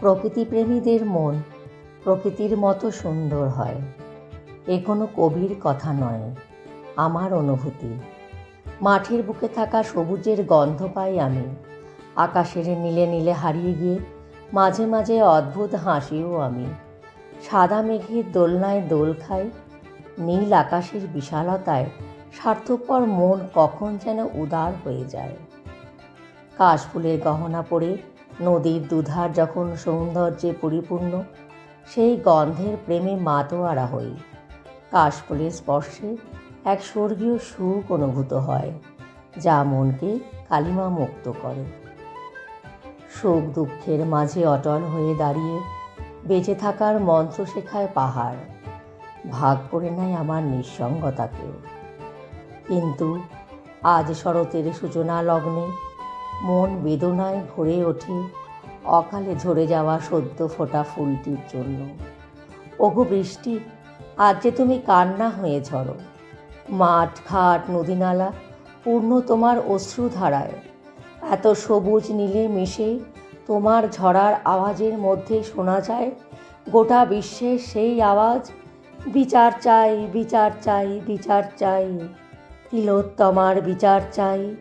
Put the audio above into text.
প্রকৃতিপ্রেমীদের মন প্রকৃতির মতো সুন্দর হয়। এ কোনো কবির কথা নয়, আমার অনুভূতি। মাঠের বুকে থাকা সবুজের গন্ধ পাই আমি। আকাশের নীলে নীলে হারিয়ে গিয়ে মাঝে মাঝে অদ্ভুত হাসিও আমি। সাদা মেঘের দোলনায় দোল খাই, নীল আকাশের বিশালতায় স্বার্থপর মন কখন যেন উদার হয়ে যায়। কাশফুলের গহনা পরে নদীর দুধার যখন সৌন্দর্যে পরিপূর্ণ, সেই গন্ধের প্রেমে মাতোয়ারা হই। কাশফুলের স্পর্শে এক স্বর্গীয় সুখ অনুভূত হয়, যা মনকে কালিমা মুক্ত করে। সুখ দুঃখের মাঝে অটল হয়ে দাঁড়িয়ে বেঁচে থাকার মন্ত্র শেখায় পাহাড়, ভাগ করে নেয় আমার নিঃসঙ্গতাকেও। কিন্তু আজ শরতের সূচনা লগ্নে মন বেদনায় ভরে ওঠে। অকালে ঝরে যাওয়া সদ্য ফোটা ফুলটির জন্য। ওগো বৃষ্টি, আজ যে তুমি কান্না হয়ে ঝরো। মাঠ, ঘাট, নদীনালা, পূর্ণ তোমার অশ্রুধারায়। এত সবুজ নীলে মিশে তোমার ঝরার আওয়াজের মধ্যে শোনা যায়, গোটা বিশ্বের সেই আওয়াজ, বিচার চাই বিচার চাই বিচার চাই, তিলোত্তমার বিচার চাই